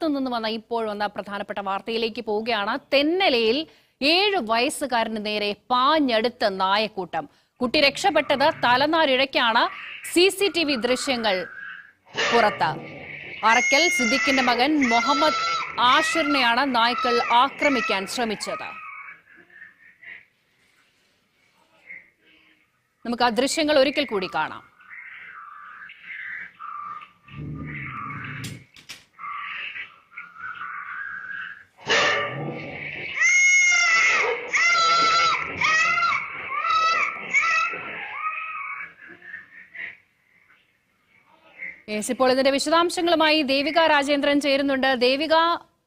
മലപ്പുറത്ത് നിന്ന് വന്ന ഇപ്പോൾ വന്ന പ്രധാനപ്പെട്ട വാർത്തയിലേക്ക് പോവുകയാണ്. തെന്നലയിൽ ഏഴ് വയസ്സുകാരന് നേരെ പാഞ്ഞെടുത്ത നായക്കൂട്ടം. കുട്ടി രക്ഷപ്പെട്ടത് തലനാരിഴയ്ക്കാണ്. സി സി ടി വി ദൃശ്യങ്ങൾ പുറത്ത്. അറക്കൽ സിദ്ദിഖിന്റെ മകൻ മുഹമ്മദ് ആഷിറിനെയാണ് നായ്ക്കൾ ആക്രമിക്കാൻ ശ്രമിച്ചത്. നമുക്ക് ആ ദൃശ്യങ്ങൾ ഒരിക്കൽ കൂടി കാണാം. ഇപ്പോൾ ഇതിന്റെ വിശദാംശങ്ങളുമായി ദേവിക രാജേന്ദ്രൻ ചേരുന്നുണ്ട്. ദേവിക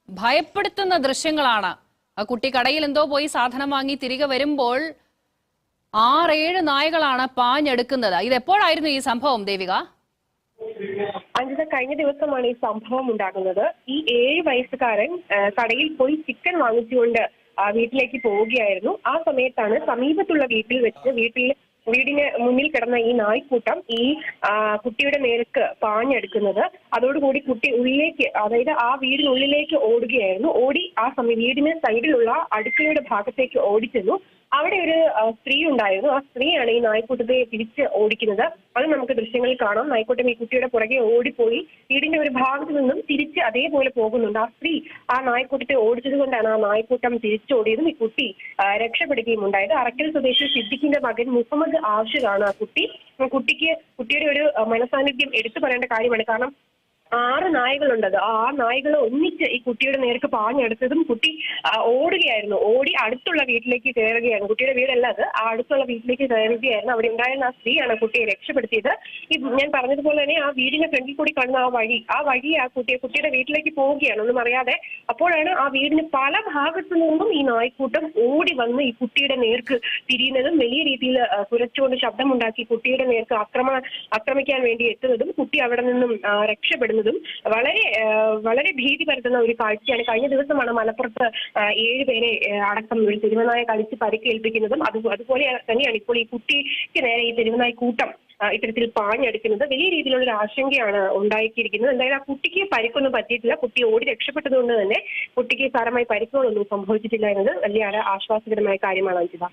ഭയപ്പെടുത്തുന്ന ദൃശ്യങ്ങളാണ്. ആ കുട്ടി കടയിൽ എന്തോ പോയി സാധനം വാങ്ങി തിരികെ വരുമ്പോൾ ആറേഴ് നായകളാണ് പാഞ്ഞെടുക്കുന്നത്. ഇത് എപ്പോഴായിരുന്നു ഈ സംഭവം ദേവിക? അഞ്ചിത കഴിഞ്ഞ ദിവസമാണ് ഈ സംഭവം ഉണ്ടാകുന്നത്. ഈ ഏഴ് വയസ്സുകാരൻ കടയിൽ പോയി ചിക്കൻ വാങ്ങിച്ചുകൊണ്ട് വീട്ടിലേക്ക് പോവുകയായിരുന്നു. ആ സമയത്താണ് സമീപത്തുള്ള വീട്ടിൽ വെച്ച് വീട്ടിൽ വീടിന് മുന്നിൽ കിടന്ന ഈ നായ്ക്കൂട്ടം ഈ കുട്ടിയുടെ നേർക്ക് പാഞ്ഞെടുക്കുന്നത് അതോടുകൂടി കുട്ടി ഉള്ളിലേക്ക് അതായത് ആ വീടിനുള്ളിലേക്ക് ഓടുകയായിരുന്നു. ഓടി ആ സമയം വീടിന് സൈഡിലുള്ള അടുക്കളയുടെ ഭാഗത്തേക്ക് ഓടിച്ചെന്നു. അവിടെ ഒരു സ്ത്രീ ഉണ്ടായിരുന്നു. ആ സ്ത്രീയാണ് ഈ നായ്ക്കൂട്ടത്തെ തിരിച്ച് ഓടിക്കുന്നത്. അത് നമുക്ക് ദൃശ്യങ്ങളിൽ കാണാം. നായ്ക്കൂട്ടം ഈ കുട്ടിയുടെ പുറകെ ഓടിപ്പോയി. വീടിന്റെ ഒരു ഭാഗത്ത് നിന്നും തിരിച്ച് അതേപോലെ പോകുന്നുണ്ട്. ആ സ്ത്രീ ആ നായ്ക്കൂട്ടത്തെ ഓടിച്ചത് കൊണ്ടാണ് ആ നായ്ക്കൂട്ടം തിരിച്ചോടിയതും ഈ കുട്ടി രക്ഷപ്പെടുകയും ഉണ്ടായത്. അറക്കൽ സ്വദേശി സിദ്ദിഖിന്റെ മകൻ മുഹമ്മദ് ആവശ്യമാണ് ആ കുട്ടി. കുട്ടിക്ക് കുട്ടിയുടെ ഒരു മനസാന്നിധ്യം എടുത്തു പറയേണ്ട കാര്യമാണ്. കാരണം ആറ് നായകളുണ്ടത് ആ നായകൾ ഒന്നിച്ച് ഈ കുട്ടിയുടെ നേർക്ക് പാഞ്ഞെടുത്തതും കുട്ടി ഓടുകയായിരുന്നു. ഓടി അടുത്തുള്ള വീട്ടിലേക്ക് കയറുകയാണ്. കുട്ടിയുടെ വീടല്ല അത്. ആ അടുത്തുള്ള വീട്ടിലേക്ക് കയറുകയായിരുന്നു. അവിടെ ഉണ്ടായിരുന്ന ആ സ്ത്രീയാണ് കുട്ടിയെ രക്ഷപ്പെടുത്തിയത്. ഈ ഞാൻ പറഞ്ഞതുപോലെ തന്നെ ആ വീടിന്റെ ഫ്രണ്ടിൽ കൂടി കാണുന്ന ആ വഴി ആ വഴി ആ കുട്ടിയെ കുട്ടിയുടെ വീട്ടിലേക്ക് പോവുകയാണ്. ഒന്നും അറിയാതെ അപ്പോഴാണ് ആ വീടിന് പല ഭാഗത്തു നിന്നും ഈ നായ്ക്കൂട്ടം ഓടി വന്ന് ഈ കുട്ടിയുടെ നേർക്ക് തിരിയുന്നതും വലിയ രീതിയിൽ കുരച്ചുകൊണ്ട് ശബ്ദമുണ്ടാക്കി കുട്ടിയുടെ നേർക്ക് ആക്രമ ആക്രമിക്കാൻ വേണ്ടി എത്തുന്നതും കുട്ടി അവിടെ നിന്നും ആ, രക്ഷപ്പെടുന്നതും വളരെ വളരെ ഭീതി പരത്തുന്ന ഒരു കാഴ്ചയാണ്. കഴിഞ്ഞ ദിവസമാണ് മലപ്പുറത്ത് ഏഴുപേരെ ഏഴ് പേരെ അടക്കം ഒരു തിരുവനായ കളിച്ച് പരിക്കേൽപ്പിക്കുന്നതും അത് അതുപോലെ തന്നെയാണ് ഇപ്പോൾ ഈ കുട്ടിക്ക് നേരെ ഈ തിരുവനായ കൂട്ടം ഇത്തരത്തിൽ പാഞ്ഞെടുക്കുന്നത്. വലിയ രീതിയിലുള്ള ഒരു ആശങ്കയാണ് ഉണ്ടാക്കിയിരിക്കുന്നത് എന്തായാലും ആ കുട്ടിക്ക് പരിക്കൊന്നും പറ്റിയിട്ടില്ല. കുട്ടി ഓടി രക്ഷപ്പെട്ടതുകൊണ്ട് തന്നെ കുട്ടിക്ക് സാരമായി പരിക്കുകളൊന്നും സംഭവിച്ചിട്ടില്ല എന്നത് വലിയ ആശ്വാസകരമായ കാര്യമാണ് അഞ്ജിത.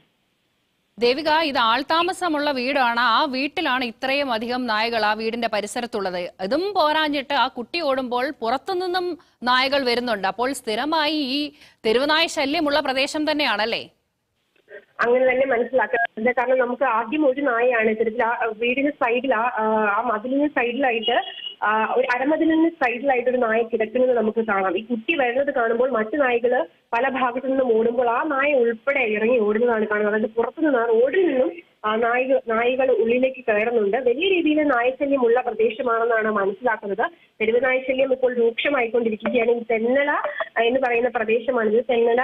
ദേവിക ഇത് ആൾതാമസമുള്ള വീടാണ്. ആ വീട്ടിലാണ് ഇത്രയും അധികം നായകൾ ആ വീടിന്റെ പരിസരത്തുള്ളത്. ഇതും പോരാഞ്ഞിട്ട് ആ കുട്ടി ഓടുമ്പോൾ പുറത്തുനിന്നും നായകൾ വരുന്നുണ്ട്. അപ്പോൾ സ്ഥിരമായി ഈ തെരുവുനായ ശല്യമുള്ള പ്രദേശം തന്നെയാണല്ലേ? അങ്ങനെ തന്നെ മനസ്സിലാക്കുന്നത് കാരണം നമുക്ക് ആദ്യം ഒരു നായയാണ്. ഇത്തരത്തിൽ ആ വീടിന് സൈഡിൽ ആ ആ മതിലിന് സൈഡിലായിട്ട് ഒരു അരമതിലിന് സൈഡിലായിട്ട് ഒരു നായ കിടക്കുന്നത് നമുക്ക് കാണാം. ഈ കുട്ടി വരുന്നത് കാണുമ്പോൾ മറ്റു നായകൾ പല ഭാഗത്തു നിന്നും ഓടുമ്പോൾ ആ നായ ഉൾപ്പെടെ ഇറങ്ങി ഓടുന്നതാണ് കാണുന്നത്. അതായത് പുറത്തുനിന്ന് റോഡിൽ നിന്നും നായിക നായികൾ ഉള്ളിലേക്ക് കയറുന്നുണ്ട്. വലിയ രീതിയിൽ നായശല്യമുള്ള പ്രദേശമാണെന്നാണ് മനസ്സിലാക്കുന്നത്. തെരുവ് നായശല്യം ഇപ്പോൾ രൂക്ഷമായിക്കൊണ്ടിരിക്കുകയാണ്. ഈ തെന്നല എന്ന് പറയുന്ന പ്രദേശമാണിത് തെന്നല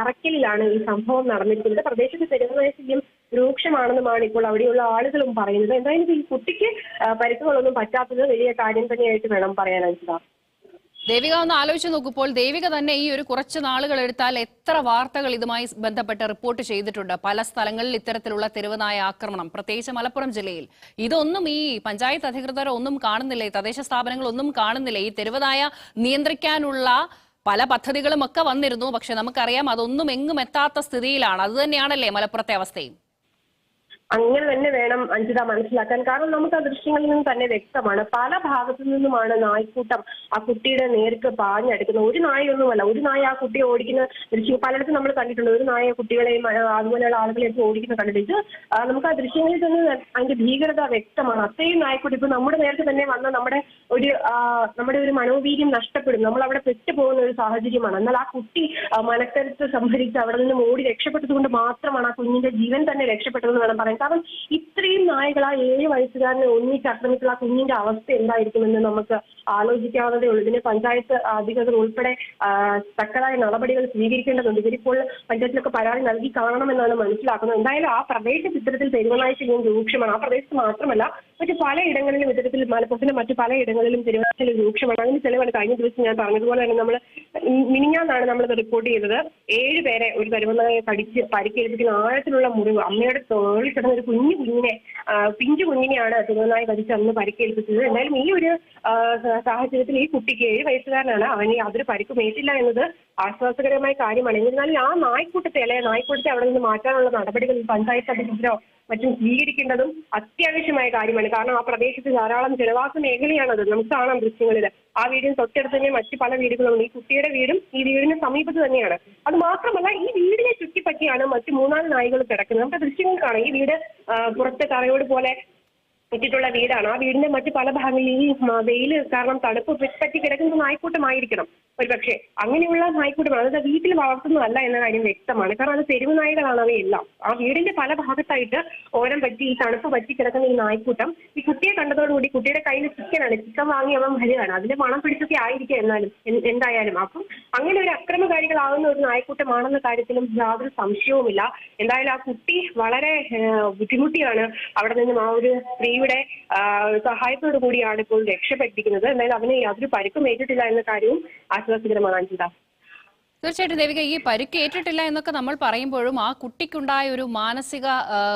അറക്കലിലാണ് ഈ സംഭവം നടന്നിരിക്കുന്നത്. പ്രദേശത്ത് തെരുവ് നായശല്യം രൂക്ഷമാണെന്നുമാണ് ഇപ്പോൾ അവിടെയുള്ള ആളുകളും പറയുന്നത്. എന്തായാലും ഈ കുട്ടിക്ക് പരിക്കുകളൊന്നും പറ്റാത്തത് വലിയ കാര്യം തന്നെയായിട്ട് വേണം പറയാനായിട്ട് ദേവിക ഒന്ന് ആലോചിച്ച് നോക്കുമ്പോൾ ദേവിക തന്നെ ഈ ഒരു കുറച്ച് നാളുകൾ എടുത്താൽ എത്ര വാർത്തകൾ ഇതുമായി ബന്ധപ്പെട്ട് റിപ്പോർട്ട് ചെയ്തിട്ടുണ്ട്. പല സ്ഥലങ്ങളിൽ ഇത്തരത്തിലുള്ള തെരുവനായ ആക്രമണം. പ്രത്യേകിച്ച് മലപ്പുറം ജില്ലയിൽ. ഇതൊന്നും ഈ പഞ്ചായത്ത് അധികൃതരോ ഒന്നും കാണുന്നില്ല. തദ്ദേശ സ്ഥാപനങ്ങൾ ഒന്നും കാണുന്നില്ല. ഈ തെരുവനായ നിയന്ത്രിക്കാനുള്ള പല പദ്ധതികളും ഒക്കെ വന്നിരുന്നു. പക്ഷെ നമുക്കറിയാം അതൊന്നും എങ്ങും എത്താത്ത സ്ഥിതിയിലാണ്. അത് തന്നെയാണല്ലേ മലപ്പുറത്തെ അവസ്ഥയും? അങ്ങനെ തന്നെ വേണം അഞ്ജിത മനസ്സിലാക്കാൻ. കാരണം നമുക്ക് ആ ദൃശ്യങ്ങളിൽ നിന്ന് തന്നെ വ്യക്തമാണ്. പല ഭാഗത്തു നിന്നുമാണ് നായ്ക്കൂട്ടം ആ കുട്ടിയുടെ നേർക്ക് പാഞ്ഞെടുക്കുന്നത്. ഒരു നായൊന്നുമല്ല. ഒരു നായ ആ കുട്ടിയെ ഓടിക്കുന്ന ദൃശ്യം പലയിടത്തും നമ്മൾ കണ്ടിട്ടുണ്ട്. ഒരു നായ കുട്ടികളെയും അതുപോലെയുള്ള ആളുകളെയൊക്കെ ഓടിക്കുന്ന കണ്ടിട്ട് നമുക്ക് ആ ദൃശ്യങ്ങളിൽ തന്നെ അതിന്റെ ഭീകരത വ്യക്തമാണ്. അത്രയും നായ്ക്കൂട്ടി ഇപ്പൊ നമ്മുടെ നേരത്തെ തന്നെ വന്ന നമ്മുടെ ഒരു നമ്മുടെ ഒരു മനോവീര്യം നഷ്ടപ്പെടും നമ്മൾ അവിടെ പെട്ടുപോകുന്ന ഒരു സാഹചര്യമാണ്. എന്നാൽ ആ കുട്ടി മനക്കരുത്ത് സംഭരിച്ച് അവിടെ നിന്നും ഓടി രക്ഷപ്പെട്ടത് കൊണ്ട് മാത്രമാണ് ആ കുഞ്ഞിന്റെ ജീവൻ തന്നെ രക്ഷപ്പെട്ടതെന്ന് വേണം പറയാൻ. കാരണം ഇത്രയും നായകൾ ആ ഏഴ് വയസ്സുകാരനെ ഒന്നിച്ച് ആക്രമിച്ചുള്ള ആ കുഞ്ഞിന്റെ അവസ്ഥ എന്തായിരിക്കുമെന്ന് നമുക്ക് ആലോചിക്കാവുന്നതേ ഉള്ളൂ. ഇതിന് പഞ്ചായത്ത് അധികൃതർ ഉൾപ്പെടെ തക്കതായ നടപടികൾ സ്വീകരിക്കേണ്ടതുണ്ട്. ഇവരിപ്പോൾ പഞ്ചായത്തിലൊക്കെ പരാതി നൽകി കാണണമെന്നാണ് മനസ്സിലാക്കുന്നത്. എന്തായാലും ആ പ്രദേശ ചിത്രത്തിൽ തെരുവനായ ശല്യം രൂക്ഷമാണ്. ആ പ്രദേശത്ത് മാത്രമല്ല മറ്റു പലയിടങ്ങളിലും ഇത്തരത്തിൽ മലപ്പുറത്തിന്റെ മറ്റു പലയിടങ്ങളിലും ശല്യം രൂക്ഷമാണ്. അതിന് തെളിവാണ് കഴിഞ്ഞ ദിവസം ഞാൻ പറഞ്ഞതുപോലെ തന്നെ നമ്മൾ മിനിഞ്ഞാന്നാണ് നമ്മൾ റിപ്പോർട്ട് ചെയ്തത്. ഏഴ് പേരെ ഒരു തെരുവനായ കടിച്ച് പരിക്കേൽപ്പിക്കുന്ന ആഴത്തിലുള്ള മുറിവ് അമ്മയുടെ തോളിൽ കിടന്ന് കിടക്കുന്ന ഒരു കുഞ്ഞു കുഞ്ഞിനെ പിഞ്ചു കുഞ്ഞിനെയാണ് തുടർന്നായി വധിച്ച് അന്ന് പരിക്കേൽപ്പിച്ചത്. എന്തായാലും ഈ ഒരു സാഹചര്യത്തിൽ ഈ കുട്ടിക്ക് ഏഴ് വയസ്സുകാരനാണ്. അവന് യാതൊരു പരിക്കും ഏറ്റില്ല എന്നത് ആശ്വാസകരമായ കാര്യമാണ്. എന്നിരുന്നാലും ആ നായ്ക്കൂട്ടത്തെ അല്ലെ നായ്ക്കൂട്ടത്തെ അവിടെ നിന്ന് മാറ്റാനുള്ള നടപടികൾ പഞ്ചായത്ത് അധികൃതരോ മറ്റും സ്വീകരിക്കേണ്ടതും അത്യാവശ്യമായ കാര്യമാണ്. കാരണം ആ പ്രദേശത്ത് ധാരാളം ജനവാസ മേഖലയാണത്. നമുക്ക് കാണാം ദൃശ്യങ്ങളിൽ ആ വീടിന് തൊട്ടടുത്ത് തന്നെ മറ്റു പല വീടുകളുണ്ട്. ഈ കുട്ടിയുടെ വീടും ഈ വീടിന് സമീപത്ത് തന്നെയാണ്. അത് മാത്രമല്ല ഈ വീടിനെ ചുറ്റിപ്പറ്റിയാണ് മറ്റു മൂന്നാൽ നായ്കൾ കിടക്കുന്നത്. നമുക്ക് ദൃശ്യങ്ങൾ കാണാം. ഈ വീട് പുറത്തെ തറയോട് പോലെ ഇട്ടിട്ടുള്ള വീടാണ്. ആ വീടിന്റെ മറ്റു പല ഭാഗങ്ങളിൽ ഈ വെയിൽ കാരണം തണുപ്പ് പറ്റി കിടക്കുന്ന നായ്ക്കൂട്ടമായിരിക്കണം ഒരുപക്ഷെ. അങ്ങനെയുള്ള നായ്ക്കൂട്ടമാണ്. അത് വീട്ടിൽ വളർത്തുന്നതല്ല എന്ന കാര്യം വ്യക്തമാണ്. കാരണം അത് തെരുവ് നായകളാണ് അവയെല്ലാം. ആ വീടിന്റെ പല ഭാഗത്തായിട്ട് ഓരം പറ്റി ഈ തണുപ്പ് പറ്റി കിടക്കുന്ന ഈ നായ്ക്കൂട്ടം ഈ കുട്ടിയെ കണ്ടതോടുകൂടി കുട്ടിയുടെ കയ്യിൽ ചിക്കനാണ്. ചിക്കൻ വാങ്ങി അവൻ വരികയാണ് അതിന്റെ മണം പിടിച്ചൊക്കെ ആയിരിക്കും എന്നാലും എന്തായാലും. അപ്പം അങ്ങനെ ഒരു അക്രമകാരികളാകുന്ന ഒരു നായ്ക്കൂട്ടമാണെന്ന കാര്യത്തിലും യാതൊരു സംശയവുമില്ല. എന്തായാലും ആ കുട്ടി വളരെ ബുദ്ധിമുട്ടിയാണ് അവിടെ നിന്നും ആ ഒരു സ്ത്രീയുടെ ആ, സഹായത്തോടു കൂടിയാണ് ഇപ്പോൾ രക്ഷപ്പെട്ടിരിക്കുന്നത്. എന്തായാലും അവന് യാതൊരു പരിക്കും ഏറ്റിട്ടില്ല എന്ന കാര്യവും ആശ്വാസകരമാണ് അഞ്ജിത. തീർച്ചയായിട്ടും ദേവിക ഈ പരിക്കേറ്റിട്ടില്ല എന്നൊക്കെ നമ്മൾ പറയുമ്പോഴും ആ കുട്ടിക്കുണ്ടായ ഒരു മാനസിക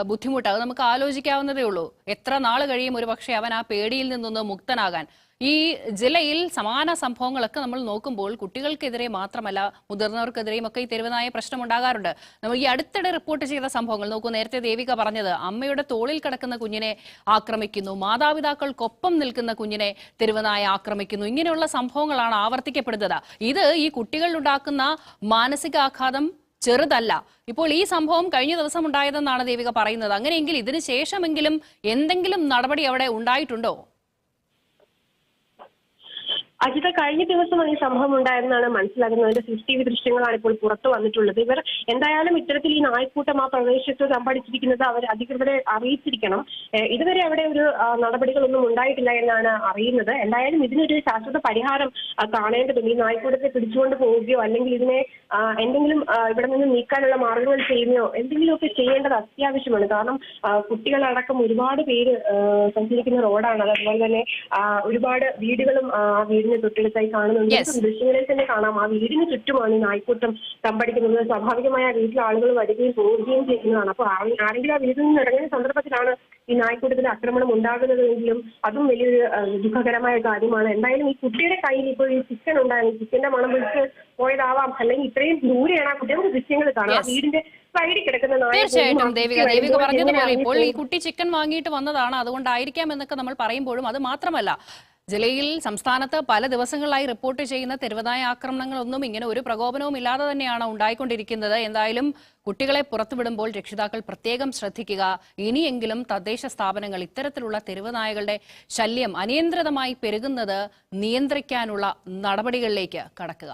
ബുദ്ധിമുട്ട് അത് നമുക്ക് ആലോചിക്കാവുന്നതേ ഉള്ളൂ. എത്ര നാൾ കഴിയും ഒരു പക്ഷേ അവൻ ആ പേടിയിൽ നിന്നൊന്ന് മുക്തനാകാൻ. ഈ ജില്ലയിൽ സമാന സംഭവങ്ങളൊക്കെ നമ്മൾ നോക്കുമ്പോൾ കുട്ടികൾക്കെതിരെ മാത്രമല്ല മുതിർന്നവർക്കെതിരെയും ഒക്കെ ഈ തെരുവനായ പ്രശ്നം ഉണ്ടാകാറുണ്ട് നമ്മൾ ഈ അടുത്തിടെ റിപ്പോർട്ട് ചെയ്ത സംഭവങ്ങൾ നോക്കൂ നേരത്തെ ദേവിക പറഞ്ഞത് അമ്മയുടെ തോളിൽ കിടക്കുന്ന കുഞ്ഞിനെ ആക്രമിക്കുന്നു മാതാപിതാക്കൾക്കൊപ്പം നിൽക്കുന്ന കുഞ്ഞിനെ തെരുവനായ ആക്രമിക്കുന്നു. ഇങ്ങനെയുള്ള സംഭവങ്ങളാണ് ആവർത്തിക്കപ്പെടുന്നത്. ഇത് ഈ കുട്ടികളിലുണ്ടാക്കുന്ന മാനസികാഘാതം ചെറുതല്ല. ഇപ്പോൾ ഈ സംഭവം കഴിഞ്ഞ ദിവസം ഉണ്ടായതെന്നാണ് ദേവിക പറയുന്നത്. അങ്ങനെയെങ്കിൽ ഇതിനു ശേഷമെങ്കിലും എന്തെങ്കിലും നടപടി അവിടെ ഉണ്ടായിട്ടുണ്ടോ? അജിത കഴിഞ്ഞ ദിവസമാണ് ഈ സംഭവം ഉണ്ടായെന്നാണ് മനസ്സിലാകുന്നത്. അതിന്റെ സി വി ദൃശ്യങ്ങളാണ് ഇപ്പോൾ പുറത്തു വന്നിട്ടുള്ളത്. ഇവർ എന്തായാലും ഇത്തരത്തിൽ ഈ നായ്ക്കൂട്ടം ആ പ്രദേശത്ത് സംഭടിച്ചിരിക്കുന്നത് അവർ അധികൃതരെ അറിയിച്ചിരിക്കണം. ഇതുവരെ അവിടെ ഒരു നടപടികളൊന്നും ഉണ്ടായിട്ടില്ല എന്നാണ് അറിയുന്നത്. എന്തായാലും ഇതിനൊരു ശാശ്വത പരിഹാരം കാണേണ്ടതുണ്ട്. ഈ നായ്ക്കൂട്ടത്തെ പിടിച്ചുകൊണ്ട് പോവുകയോ അല്ലെങ്കിൽ ഇതിനെ എന്തെങ്കിലും ഇവിടെ നിന്ന് നീക്കാനുള്ള മാർഗങ്ങൾ ചെയ്യുകയോ എന്തെങ്കിലുമൊക്കെ ചെയ്യേണ്ടത് അത്യാവശ്യമാണ്. കാരണം കുട്ടികളടക്കം ഒരുപാട് പേര് സഞ്ചരിക്കുന്ന റോഡാണ്. അതുപോലെ തന്നെ ഒരുപാട് വീടുകളും ആ വീടിന് തൊട്ടടുത്തായി കാണുന്നുണ്ട്. ദൃശ്യങ്ങളിൽ തന്നെ കാണാം. ആ വീടിന് ചുറ്റുമാണ് ഈ നായ്ക്കൂട്ടം തമ്പടിക്കുന്നത്. സ്വാഭാവികമായ വീട്ടിൽ ആളുകൾ വരികയും പോവുകയും ചെയ്യുന്നതാണ്. അപ്പൊ ആരെങ്കിലും ആ വീട്ടിൽ നിന്ന് ഇറങ്ങുന്ന സന്ദർഭത്തിലാണ് ഈ നായ്ക്കൂട്ടത്തിൽ ആക്രമണം ഉണ്ടാകുന്നതെങ്കിലും അതും വലിയൊരു ദുഃഖകരമായ കാര്യമാണ്. എന്തായാലും ഈ കുട്ടിയുടെ കയ്യിൽ ഇപ്പോൾ ഈ ചിക്കൻ ഉണ്ടായിരുന്നു. ചിക്കന്റെ മണം പിടിച്ച് പോയതാവാം. അല്ലെങ്കിൽ ഇത്രയും ദൂരെയാണ് ആ കുട്ടികൾക്ക് ദൃശ്യങ്ങൾ കാണാം ആ വീടിന്റെ തീർച്ചയായിട്ടും ദേവിക. ദേവിക പറഞ്ഞതുപോലെ ഇപ്പോൾ ഈ കുട്ടി ചിക്കൻ വാങ്ങിയിട്ട് വന്നതാണ്. അതുകൊണ്ടായിരിക്കാം എന്നൊക്കെ നമ്മൾ പറയുമ്പോഴും അത് മാത്രമല്ല ജില്ലയിൽ സംസ്ഥാനത്ത് പല ദിവസങ്ങളിലായി റിപ്പോർട്ട് ചെയ്യുന്ന തെരുവനായ ആക്രമണങ്ങളൊന്നും ഇങ്ങനെ ഒരു പ്രകോപനവും ഇല്ലാതെ തന്നെയാണ് ഉണ്ടായിക്കൊണ്ടിരിക്കുന്നത്. എന്തായാലും കുട്ടികളെ പുറത്തുവിടുമ്പോൾ രക്ഷിതാക്കൾ പ്രത്യേകം ശ്രദ്ധിക്കുക. ഇനിയെങ്കിലും തദ്ദേശ സ്ഥാപനങ്ങൾ ഇത്തരത്തിലുള്ള തെരുവനായകളുടെ ശല്യം അനിയന്ത്രിതമായി പെരുകുന്നത് നിയന്ത്രിക്കാനുള്ള നടപടികളിലേക്ക് കടക്കുക.